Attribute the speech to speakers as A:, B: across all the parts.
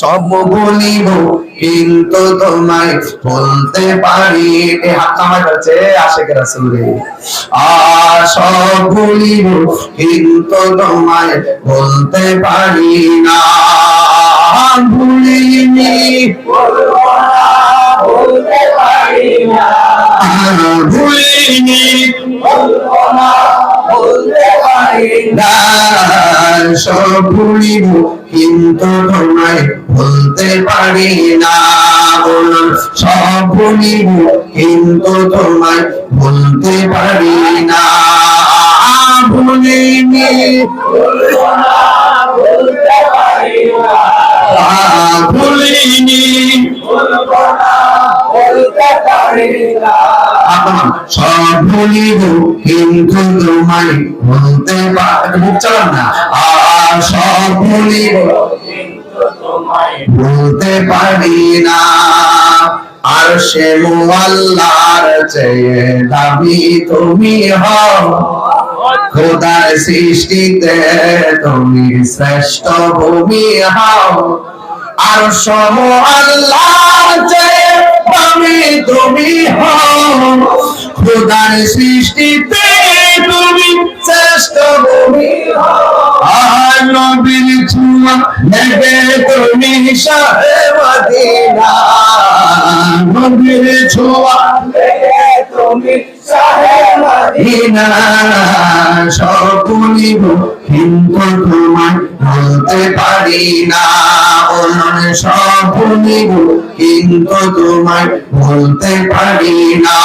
A: সব বলিব, কিন্তু তোমায় বলতে পারি এই হাত আমার কাছে আশেখ রাসূলে। আর সব বলিব, কিন্তু তোমায় বলতে পারি না। ভুলিনি।
B: বলব পারি
A: সব ভুলিব কিন্তু তোমায় পারি না সব কিন্তু তোমায় পারি না। ভুলিনি ভুলিনি
B: বলতে পারি
A: সব ভুলিব কিন্তু তোমায় বলতে পারি না। সব বলতে পারি না। আর সে মুআল্লার চেয়ে দামি তুমি হও। খোদার সৃষ্টিতে তুমি শ্রেষ্ঠ ভূমি হও। আর সম আল্লাহর চেয়ে দামি তুমি হও। খোদার সৃষ্টিতে তুমি শ্রেষ্ঠ ভূমি হও। নেবে তুমি শাহে মদিনা ছোঁয়া
B: তুমি
A: বলতে পারি না সকলিব কিন্তু তোমায় বলতে পারি না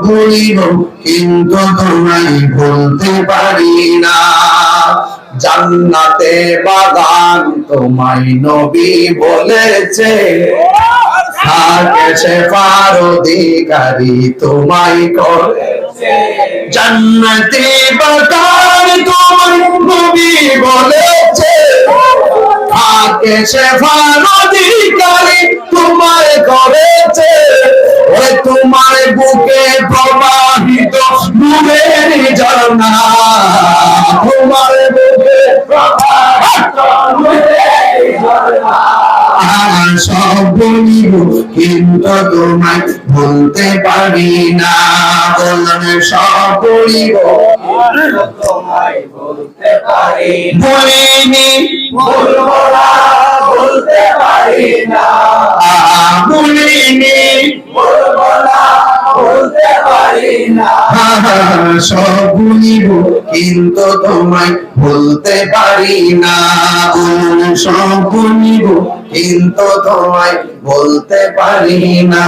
B: বলিব
A: কিন্তু তোমায় বলতে পারি না। জান্নাতে বাগান তোমায় নবী বলেছে। থাকে সে পারধিকারী তোমায় করে জান্নাতে বাগান তোমায় নবী বলেছে। থাকে সে ফারধিকারী তোমায় করেছে। আর সব বলিব কিন্তু বলতে পারি না। বলুন সব বলিব
B: বলতে পারি না।
A: বলিনি
B: বলব না। বলতে পারি না।
A: সব গুণিব কিন্তু তোমায় বলতে পারি না। সব বলিব কিন্তু তোমায় বলতে পারি না।